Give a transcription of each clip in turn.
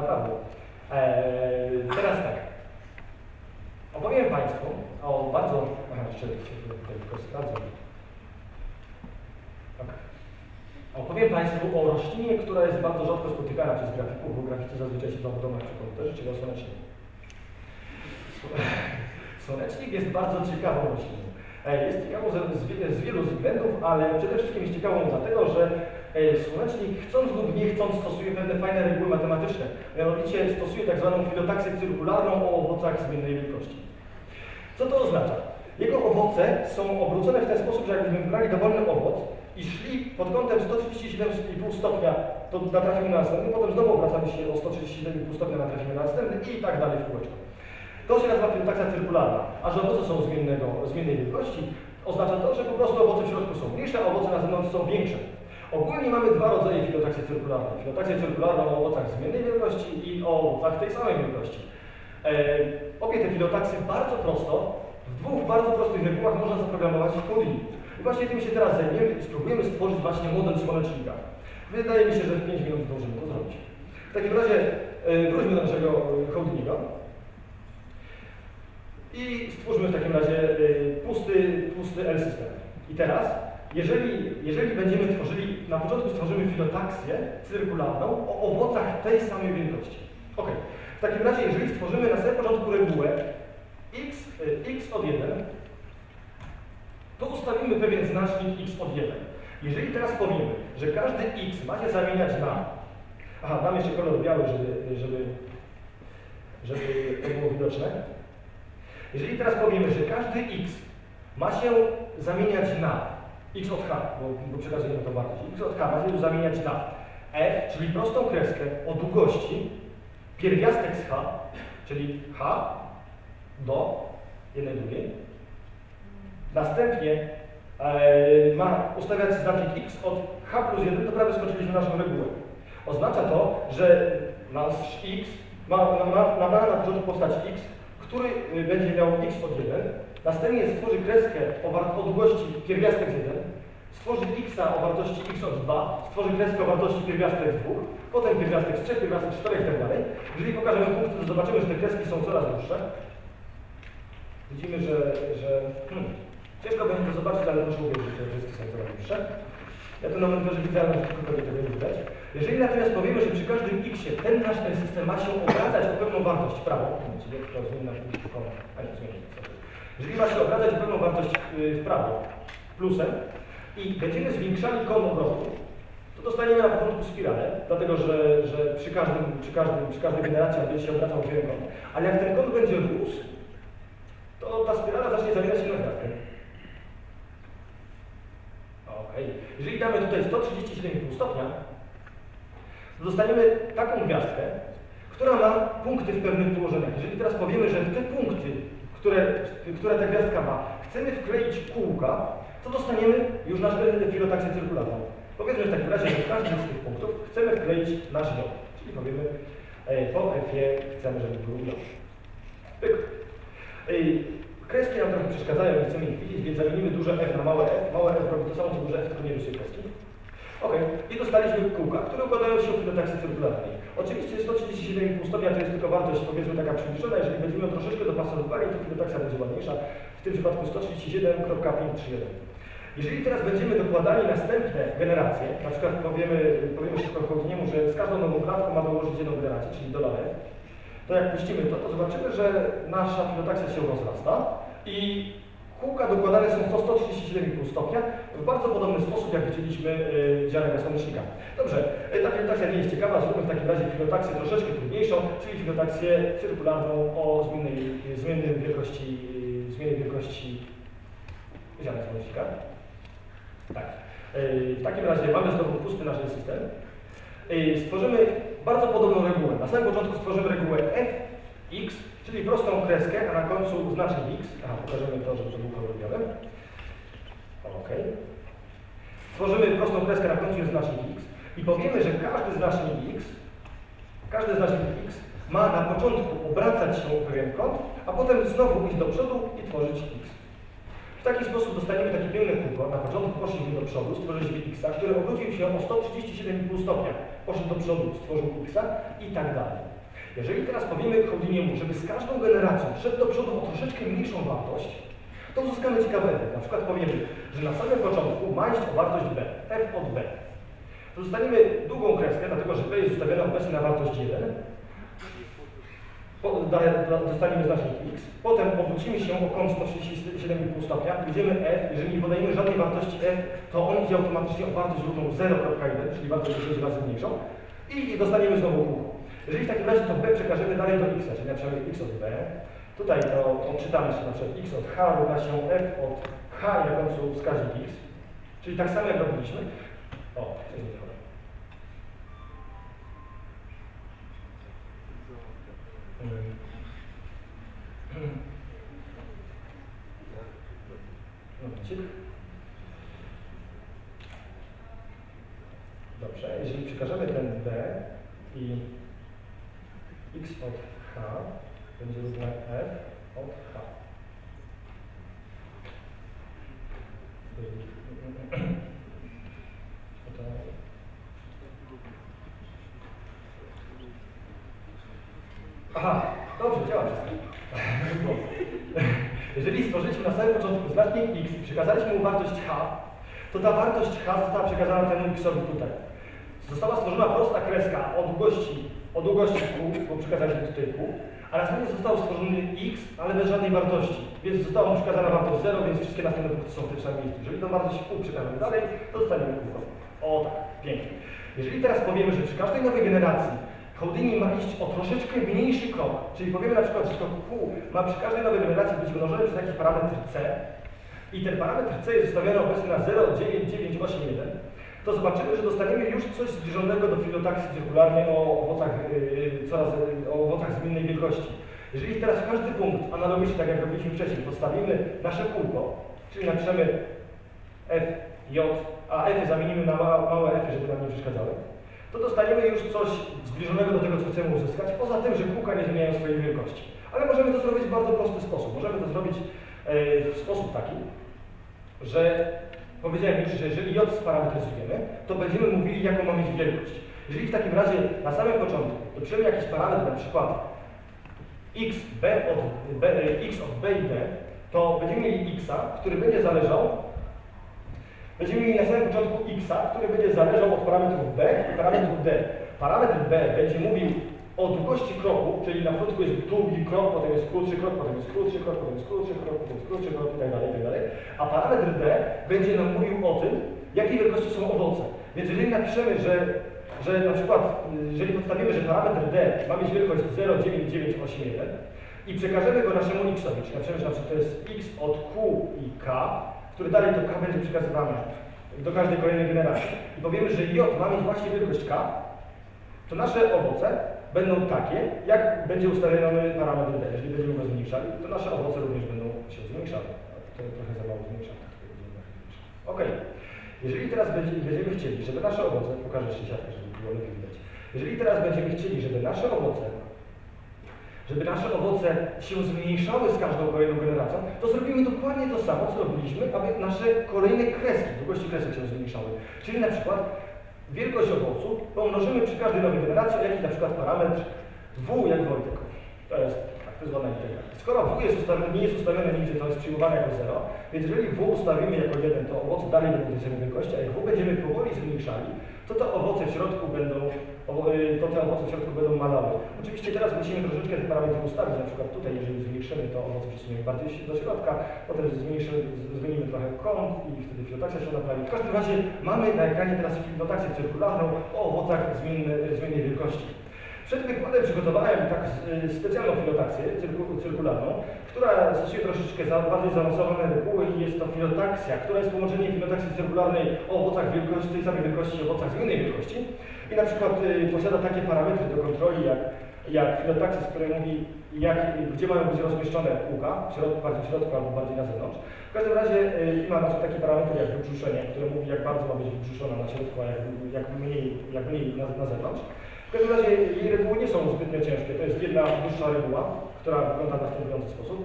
Naprawdę. Eee, teraz tak. Opowiem Państwu o bardzo... Aha, jeszcze się tylko sprawdzę. Ok. Opowiem Państwu o roślinie, która jest bardzo rzadko spotykana przez grafików, bo graficy zazwyczaj siedzą w domach czy komputerze, czyli o słoneczniku. Słonecznik jest bardzo ciekawą rośliną. E, Jest ciekawą z, wielu względów, ale przede wszystkim jest ciekawą dlatego, że e, słonecznik chcąc lub nie chcąc stosuje pewne fajne reguły matematyczne. Mianowicie stosuje tak zwaną filotaksję cyrkularną o owocach zmiennej wielkości. Co to oznacza? Jego owoce są obrócone w ten sposób, że jakbyśmy wybrali dowolny owoc i szli pod kątem 137,5 stopnia, to natrafimy na następny, potem znowu obracamy się o 137,5 stopnia, natrafimy na następny i tak dalej w kółeczko. To się nazywa filotaksa cyrkularna, a że owoce są zmiennego, zmiennej wielkości, oznacza to, że po prostu owoce w środku są mniejsze, a owoce na zewnątrz są większe. Ogólnie mamy dwa rodzaje filotaksji cyrkularnej. Filotaksję cyrkularną o owocach zmiennej wielkości i o owocach tej samej wielkości. E, obie te filotaksy bardzo prosto, w dwóch bardzo prostych regułach można zaprogramować w Houdini. I właśnie tym się teraz zajmiemy i spróbujemy stworzyć właśnie model słonecznika. Wydaje mi się, że w 5 minut zdążymy to zrobić. W takim razie e, wróćmy do naszego Houdiniego. I stwórzmy w takim razie y, pusty, pusty L-system. I teraz, jeżeli, jeżeli będziemy tworzyli, na początku stworzymy filotaksję cyrkularną o owocach tej samej wielkości. Ok. W takim razie, jeżeli stworzymy na samym początku regułę x, y, x od 1, to ustawimy pewien znacznik x od 1. Jeżeli teraz powiemy, że każdy x ma się zamieniać na... Aha, dam jeszcze kolor biały, żeby, żeby, żeby to było widoczne. Jeżeli teraz powiemy, że każdy x ma się zamieniać na x od h, bo, bo przekazujemy to wartość, x od h ma się zamieniać na f, czyli prostą kreskę o długości pierwiastek z h, czyli h do jednej drugiej. Następnie e, ma ustawiać znacznik x od h plus 1, to prawie skończyliśmy naszą regułę. Oznacza to, że nasz x ma, ma, ma, ma na początku powstać x, który y, będzie miał x od 1, następnie stworzy kreskę o, o długości pierwiastek z 1, stworzy x o wartości x od 2, stworzy kreskę o wartości pierwiastek z 2, potem pierwiastek z 3, pierwiastek z 4 i tak dalej. Jeżeli pokażemy punkty, to zobaczymy, że te kreski są coraz dłuższe. Widzimy, że, że hmm, ciężko będzie to zobaczyć, ale proszę uwierzyć, że te kreski są coraz dłuższe. Ja to na monitorze widzę, ale tylko pewnie tego nie widać. Jeżeli natomiast powiemy, że przy każdym x ten nasz ten system ma się obracać o pewną wartość w prawo, czyli to zmienna a nie, zmienna, jeżeli ma się obracać o pewną wartość y, w prawo plusem i będziemy zwiększali kąt obrotu, to dostaniemy na początku spiralę, dlatego że, że przy, każdym, przy, każdym, przy każdej generacji będzie się obracał jeden kąt. Ale jak ten kąt będzie rósł, to ta spirala zacznie zamieniać się na gwiazdkę. Ok. Jeżeli damy tutaj 137,5 stopnia, to dostaniemy taką gwiazdkę, która ma punkty w pewnych położeniach. Jeżeli teraz powiemy, że w te punkty, które, które ta gwiazdka ma, chcemy wkleić kółka, to dostaniemy już naszą filotaksję cyrkularną. Powiedzmy w takim razie, że w każdym z tych punktów chcemy wkleić nasz jąd. Czyli powiemy, e, po F chcemy, żeby był jąd. Pyk. Kreski nam trochę przeszkadzają, nie chcemy ich widzieć, więc zamienimy duże F na małe F. Małe F robi to samo, co duże F, tylko nie rysuje kreski. Ok, i dostaliśmy kółka, które układają się w filotaksji cyrkularnej. Oczywiście 137,5 stopnia to jest tylko wartość, powiedzmy, taka przybliżona. Jeżeli będziemy ją troszeczkę dopasowywali, to filotaksja będzie ładniejsza. W tym przypadku 137.531. Jeżeli teraz będziemy dokładali następne generacje, na przykład powiemy, powiemy szybko Houdiniemu, że z każdą nową klatką mamy ułożyć jedną generację, czyli dolarę, to jak puścimy to, to zobaczymy, że nasza filotaksja się rozrasta i kółka dokładane są po 137,5 stopnia w bardzo podobny sposób, jak widzieliśmy yy, ziarnka słonecznika. Dobrze, yy, ta filotaksja nie jest ciekawa, zróbmy w takim razie filotaksję troszeczkę trudniejszą, czyli filotaksję cyrkularną o zmiennej, zmiennej wielkości, zmiennej wielkości słonecznika. Tak. W takim razie mamy znowu pusty nasz system. Stworzymy bardzo podobną regułę. Na samym początku stworzymy regułę f, x, czyli prostą kreskę, a na końcu znacznik x. Aha, pokażemy to, żeby to był kolor biały. Ok. Stworzymy prostą kreskę, na końcu jest znacznik x i powiemy, że każdy znacznik x, każdy znacznik x ma na początku obracać się o pewien kąt, a potem znowu iść do przodu i tworzyć x. W taki sposób dostaniemy takie piękne kółko. Na początku poszliśmy do przodu, stworzyliśmy x, który obrócił się o 137,5 stopnia. Poszedł do przodu, stworzył x i tak dalej. Jeżeli teraz powiemy Houdiniemu, żeby z każdą generacją szedł do przodu o troszeczkę mniejszą wartość, to uzyskamy ciekawy efekt. Na przykład powiemy, że na samym początku ma iść o wartość b, f od b. To dostaniemy długą kreskę, dlatego że b jest ustawiona obecnie na wartość 1. Po- da- da- Dostaniemy znacznik x. Potem obrócimy się o kąt 137,5 stopnia. Będziemy f. Jeżeli nie podajemy żadnej wartości f, to on idzie automatycznie o wartość równą 0,1, czyli wartość 10 razy mniejszą. I dostaniemy znowu kółko. Jeżeli w takim razie to b przekażemy dalej do x, czyli napiszemy x od b, tutaj to odczytamy się na przykład x od h równa się f od h i na końcu wskaźnik x, czyli tak samo jak robiliśmy. O, coś nie działa. Mm. Momencik. Dobrze, jeżeli przekażemy ten b i x od h będzie równe f od h. Aha, dobrze, działa wszystko. Jeżeli stworzyliśmy na samym początku znacznik x przekazaliśmy mu wartość h, to ta wartość h została przekazana temu xowi tutaj. Została stworzona prosta kreska o długości, o długości kół, bo przekazaliśmy tutaj kół, a następnie został stworzony x, ale bez żadnej wartości. Więc została przekazana wartość 0, więc wszystkie następne punkty są w tym samym miejscu. Jeżeli tą wartość kół przekażemy dalej, to dostaniemy kółko. O tak, pięknie. Jeżeli teraz powiemy, że przy każdej nowej generacji Houdini ma iść o troszeczkę mniejszy krok, czyli powiemy na przykład, że to Q ma przy każdej nowej generacji być mnożone przez jakiś parametr C i ten parametr C jest ustawiony obecnie na 0,9981, to zobaczymy, że dostaniemy już coś zbliżonego do filotaksji cyrkularnej o owocach, yy, coraz, yy, o owocach zmiennej wielkości. Jeżeli teraz każdy punkt, analogicznie tak jak robiliśmy wcześniej, postawimy nasze kółko, czyli napiszemy F, J, a F zamienimy na ma, małe F, żeby nam nie przeszkadzały, to dostaniemy już coś zbliżonego do tego, co chcemy uzyskać, poza tym, że kółka nie zmieniają swojej wielkości. Ale możemy to zrobić w bardzo prosty sposób. Możemy to zrobić e, w sposób taki, że powiedziałem już, że jeżeli J sparametryzujemy, to będziemy mówili, jaką ma mieć wielkość. Jeżeli w takim razie na samym początku dopiszemy jakiś parametr, na przykład x, b od, b, x od b i b, to będziemy mieli x, który będzie zależał Będziemy mieli na samym początku x, który będzie zależał od parametrów b i parametru d. Parametr b będzie mówił o długości kroku, czyli na początku jest długi krok, potem jest krótszy krok, potem jest krótszy krok, potem jest krótszy krok, potem jest krótszy krok itd., itd. A parametr d będzie nam mówił o tym, jakiej wielkości są owoce. Więc jeżeli napiszemy, że, że na przykład, jeżeli podstawimy, że parametr d ma mieć wielkość 0,9981 i przekażemy go naszemu x-owi, czyli napiszemy, że na przykład to jest x od q i k, który dalej to K będzie przekazywany do każdej kolejnej generacji i powiemy, że J ma mieć właśnie wielkość K, to nasze owoce będą takie, jak będzie ustawiony parametr D. Jeżeli będziemy go zmniejszali, to nasze owoce również będą się zmniejszały. To trochę za mało zmniejszać. Ok. Jeżeli teraz będzie- będziemy chcieli, żeby nasze owoce, pokażę jeszcze siatkę, żeby było lepiej widać. Jeżeli teraz będziemy chcieli, żeby nasze owoce żeby nasze owoce się zmniejszały z każdą kolejną generacją, to zrobimy dokładnie to samo, co robiliśmy, aby nasze kolejne kreski, długości kresek się zmniejszały. Czyli na przykład wielkość owocu pomnożymy przy każdej nowej generacji jakiś na przykład parametr w jak Wojtek. To jest, tak, to jest ładna integracja. Skoro w jest ustawione, nie jest ustawione nigdzie, to jest przyjmowane jako 0, więc jeżeli w ustawimy jako 1, to owoce dalej samej wielkości, a jak w będziemy powoli zmniejszali, to te owoce w środku będą, owo- y, to te owoce w środku będą malały. Oczywiście teraz musimy troszeczkę te parametry ustawić, na przykład tutaj, jeżeli zmniejszymy, to owoce przesuniemy bardziej do środka, potem zmniejszymy, zmienimy trochę kąt i wtedy filotaksja się naprawi. W każdym razie mamy na ekranie teraz filotaksję cyrkularną o owocach zmienne, zmiennej wielkości. Przed wykładem przygotowałem tak specjalną filotaksję cyrku, cyrkularną, która stosuje troszeczkę za, bardziej zaawansowane reguły i jest to filotaksja, która jest połączeniem filotaksji cyrkularnej o owocach wielkości, tej samej wielkości i owocach zmiennej wielkości. I na przykład y, posiada takie parametry do kontroli jak, jak filotaksys, który mówi, jak, gdzie mają być rozmieszczone kółka, w środku, bardziej w środku albo bardziej na zewnątrz. W każdym razie y, ma na przykład taki parametr jak wybrzuszenie, które mówi jak bardzo ma być wybrzuszona na środku, a jak, jak mniej, jak mniej na, na zewnątrz. W każdym razie jej reguły nie są zbytnio ciężkie. To jest jedna dłuższa reguła, która wygląda w następujący sposób.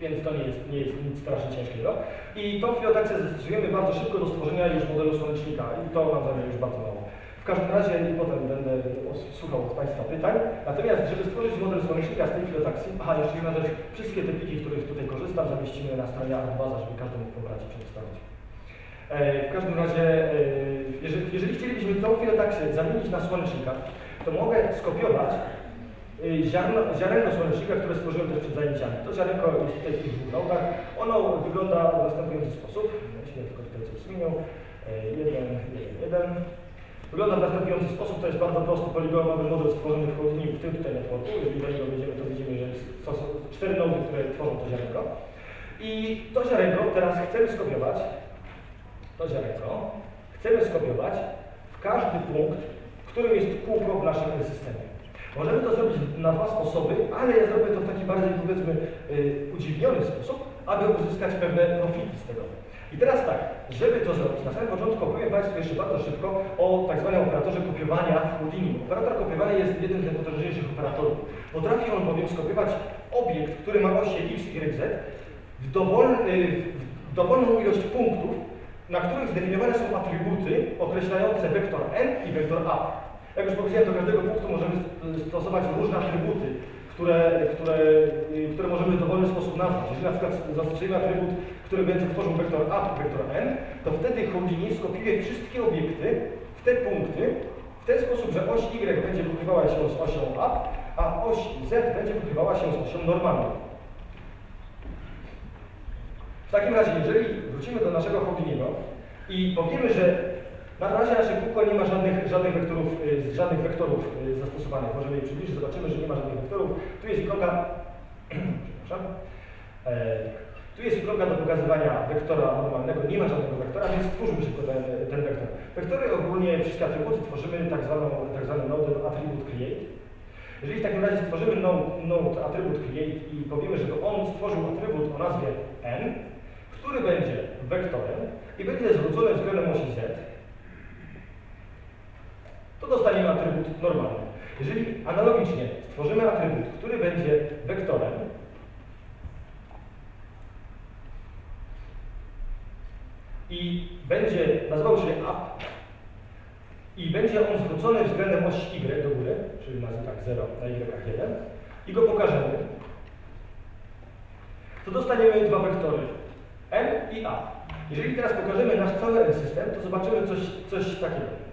Więc to nie jest, nie jest nic strasznie ciężkiego. I tą filotaksję zastosujemy bardzo szybko do stworzenia już modelu słonecznika i to nam zajmie już bardzo mało. W każdym razie potem będę słuchał od Państwa pytań. Natomiast, żeby stworzyć model słonecznika z tej filotaksji, aha, jeszcze jedna rzecz, wszystkie te pliki, których tutaj korzystam, zamieścimy na stronie Artbaza, żeby każdy mógł pobrać i przetestować. E, W każdym razie, e, jeżeli, jeżeli chcielibyśmy tą filotaksję zamienić na słonecznika, to mogę skopiować ziarno, ziarenko słonecznika, które stworzyłem też przed zajęciami. To ziarenko jest tutaj w tych dwóch nogach. Ono wygląda w następujący sposób. Jeśli tylko tutaj coś zmienią. E, Jeden, jeden, jeden. Wygląda w następujący sposób. To jest bardzo prosty poligonowy model stworzony w chłodni w tym tutaj networku. Jeżeli do niego wejdziemy, to widzimy, że są cztery nody, które tworzą to ziarenko. I to ziarenko teraz chcemy skopiować. To ziarenko chcemy skopiować w każdy punkt, w którym jest kółko w naszym systemie. Możemy to zrobić na dwa sposoby, ale ja zrobię to w taki bardziej, powiedzmy, yy, udziwniony sposób, aby uzyskać pewne profity z tego. I teraz tak, żeby to zrobić, na samym początku opowiem Państwu jeszcze bardzo szybko o tak zwanym operatorze kopiowania w Houdini. Operator kopiowania jest jednym z najpotężniejszych operatorów. Potrafi on bowiem skopiować obiekt, który ma osie x, y, z w, yy, w dowolną ilość punktów, na których zdefiniowane są atrybuty określające wektor n i wektor a. Jak już powiedziałem, do każdego punktu możemy st- stosować różne atrybuty, które, które, y, które możemy w dowolny sposób nazwać. Jeżeli na przykład zastosujemy atrybut, który będzie tworzył wektor a i wektor n, to wtedy Houdini skopiuje wszystkie obiekty w te punkty w ten sposób, że oś y będzie pokrywała się z osią a, a oś z będzie pokrywała się z osią normalną. W takim razie, jeżeli wrócimy do naszego Houdiniego i powiemy, że na razie nasze kółko nie ma żadnych, żadnych, wektorów, y, żadnych wektorów y, zastosowanych. Możemy je przybliżyć, zobaczymy, że nie ma żadnych wektorów. Tu jest ikonka, przepraszam, e, tu jest ikonka do pokazywania wektora normalnego, nie ma żadnego wektora, więc stwórzmy szybko ten, ten wektor. Wektory ogólnie, wszystkie atrybuty tworzymy tak, zwaną, tak zwany node attribute create. Jeżeli w takim razie stworzymy node, node attribut create i powiemy, że to on stworzył atrybut o nazwie n, który będzie wektorem i będzie zwrócony względem osi z, dostaniemy atrybut normalny. Jeżeli analogicznie stworzymy atrybut, który będzie wektorem, i będzie nazywał się up i będzie on zwrócony względem osi y do góry, czyli na tak 0 na y 1 i go pokażemy, to dostaniemy dwa wektory n i a. Jeżeli teraz pokażemy nasz cały system, to zobaczymy coś, coś takiego.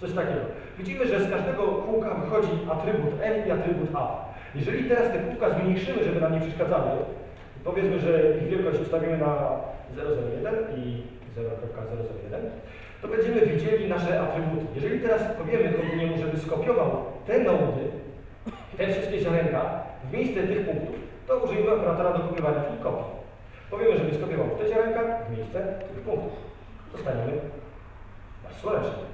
Coś takiego. Widzimy, że z każdego kółka wychodzi atrybut n i atrybut a. Jeżeli teraz te kółka zmniejszymy, żeby nam nie przeszkadzały, powiedzmy, że ich wielkość ustawimy na 0,01 i 0,001, to będziemy widzieli nasze atrybuty. Jeżeli teraz powiemy Houdiniemu, żeby skopiował te nody, te wszystkie ziarenka w miejsce tych punktów, to użyjemy operatora do kopiowania, czyli kopii. Powiemy, żeby skopiował te ziarenka w miejsce tych punktów. Dostaniemy nasz słonecznik.